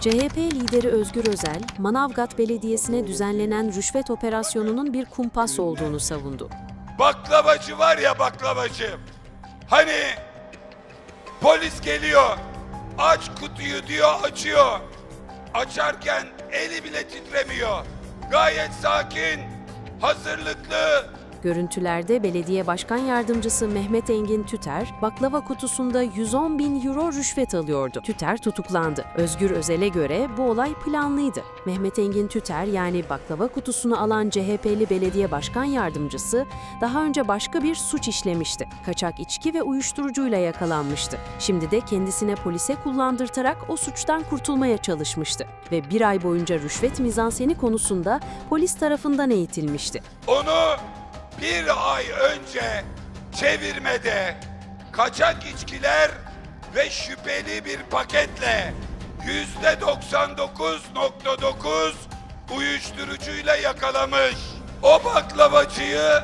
CHP lideri Özgür Özel, Manavgat Belediyesi'ne düzenlenen rüşvet operasyonunun bir kumpas olduğunu savundu. Baklavacı var ya baklavacı. Hani polis geliyor. Aç kutuyu diyor açıyor. Açarken eli bile titremiyor. Gayet sakin, hazırlıklı, Görüntülerde belediye başkan yardımcısı Mehmet Engin Tüter, baklava kutusunda 110 bin euro rüşvet alıyordu. Tüter tutuklandı. Özgür Özel'e göre bu olay planlıydı. Mehmet Engin Tüter yani baklava kutusunu alan CHP'li belediye başkan yardımcısı daha önce başka bir suç işlemişti. Kaçak içki ve uyuşturucuyla yakalanmıştı. Şimdi de kendisine polise kullandırtarak o suçtan kurtulmaya çalışmıştı. Ve bir ay boyunca rüşvet mizanseni konusunda polis tarafından eğitilmişti. Onu bir ay önce çevirmede kaçak içkiler ve şüpheli bir paketle yüzde 99.9 uyuşturucuyla yakalamış. O baklavacıyı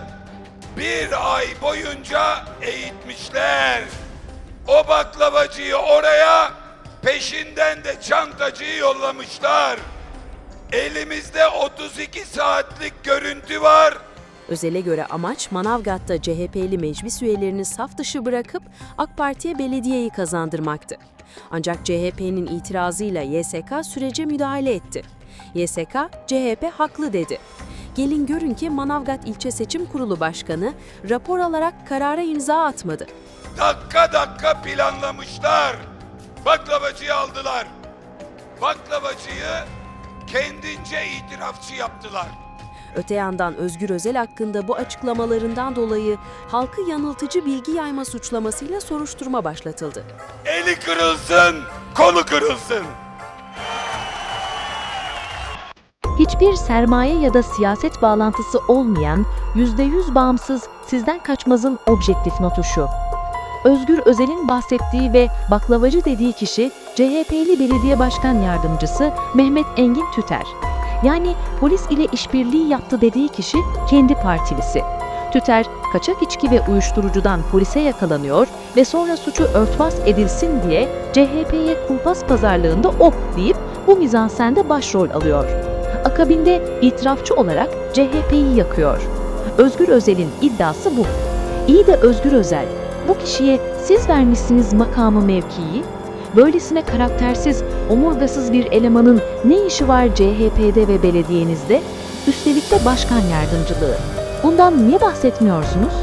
bir ay boyunca eğitmişler. O baklavacıyı oraya peşinden de çantacıyı yollamışlar. Elimizde 32 saatlik görüntü var. Özel'e göre amaç Manavgat'ta CHP'li meclis üyelerini saf dışı bırakıp AK Parti'ye belediyeyi kazandırmaktı. Ancak CHP'nin itirazıyla YSK sürece müdahale etti. YSK, CHP haklı dedi. Gelin görün ki Manavgat İlçe Seçim Kurulu Başkanı rapor alarak karara imza atmadı. Dakika dakika planlamışlar. Baklavacıyı aldılar. Baklavacıyı kendince itirafçı yaptılar. Öte yandan Özgür Özel hakkında bu açıklamalarından dolayı halkı yanıltıcı bilgi yayma suçlamasıyla soruşturma başlatıldı. Eli kırılsın, kolu kırılsın. Hiçbir sermaye ya da siyaset bağlantısı olmayan, %100 bağımsız, sizden kaçmazın objektif notu şu. Özgür Özel'in bahsettiği ve baklavacı dediği kişi CHP'li belediye başkan yardımcısı Mehmet Engin Tüter. Yani polis ile işbirliği yaptı dediği kişi kendi partilisi. Tüter, kaçak içki ve uyuşturucudan polise yakalanıyor ve sonra suçu örtbas edilsin diye CHP'ye kumpas pazarlığında ok deyip bu mizansende başrol alıyor. Akabinde itirafçı olarak CHP'yi yakıyor. Özgür Özel'in iddiası bu. İyi de Özgür Özel, bu kişiye siz vermişsiniz makamı mevkiyi, böylesine karaktersiz, omurgasız bir elemanın ne işi var CHP'de ve belediyenizde? Üstelik de başkan yardımcılığı. Bundan niye bahsetmiyorsunuz?